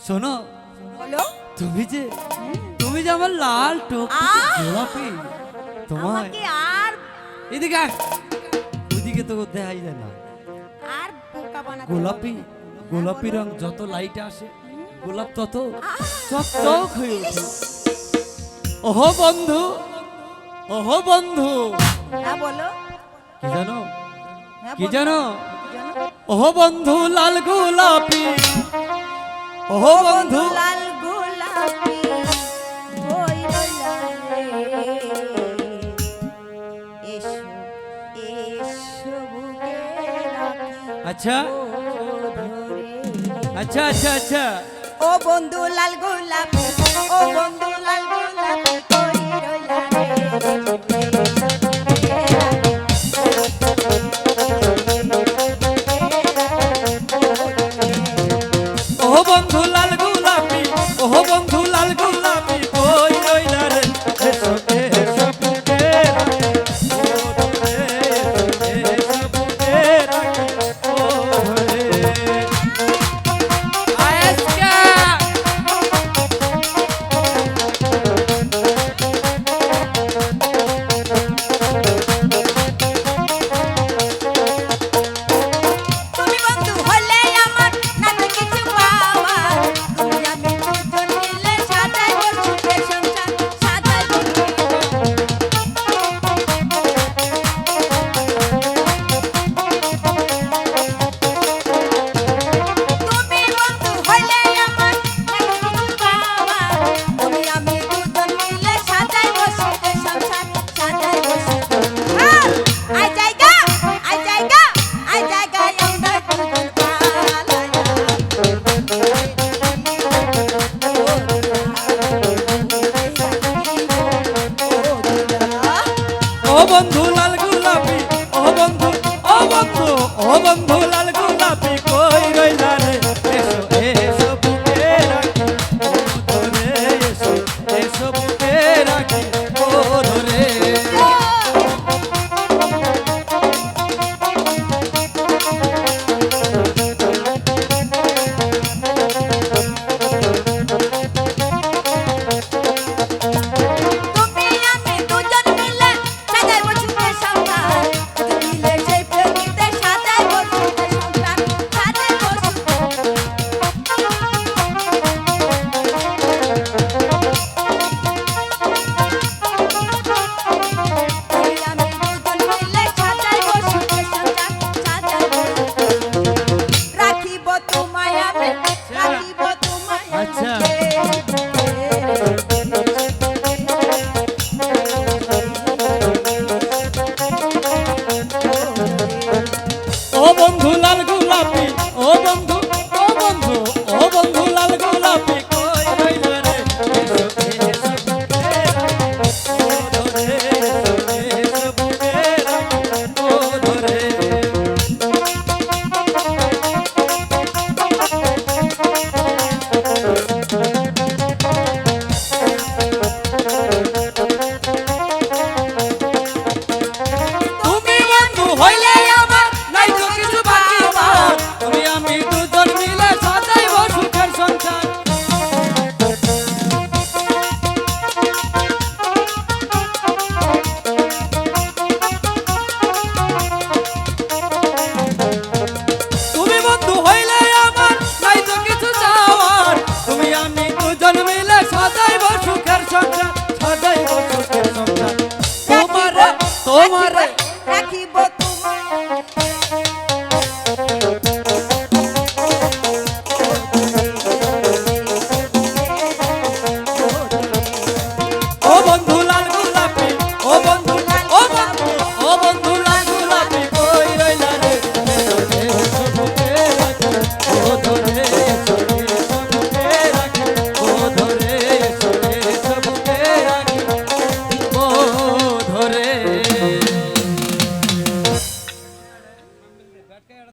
শোনো বলো তুমি যে তুমি যে আমার লাল টোক আহ! গোলাপি তোমায় আমাকে আর এদিকে আয়। ওদিকে তো দেখাই যায় না আর বোকা বানাতে গোলাপি গোলাপি রং যত লাইট আসে গোলাপ তত! চকচক হয়ে ওঠে ওহো বন্ধু ওহো বন্ধু হ্যাঁ বলো কি জানো হ্যাঁ কি বলো। জানো কি জানো? ওহো বন্ধু লাল গোলাপি ওহো বন্ধু। লাল গোলাপি আচ্ছা। ও। আচ্ছা আচ্ছা আচ্ছা। ও বন্ধু লাল গোলাপি ও বন্ধু লাল গোলাপি কই রইলা রে গোলাপি কই রইলা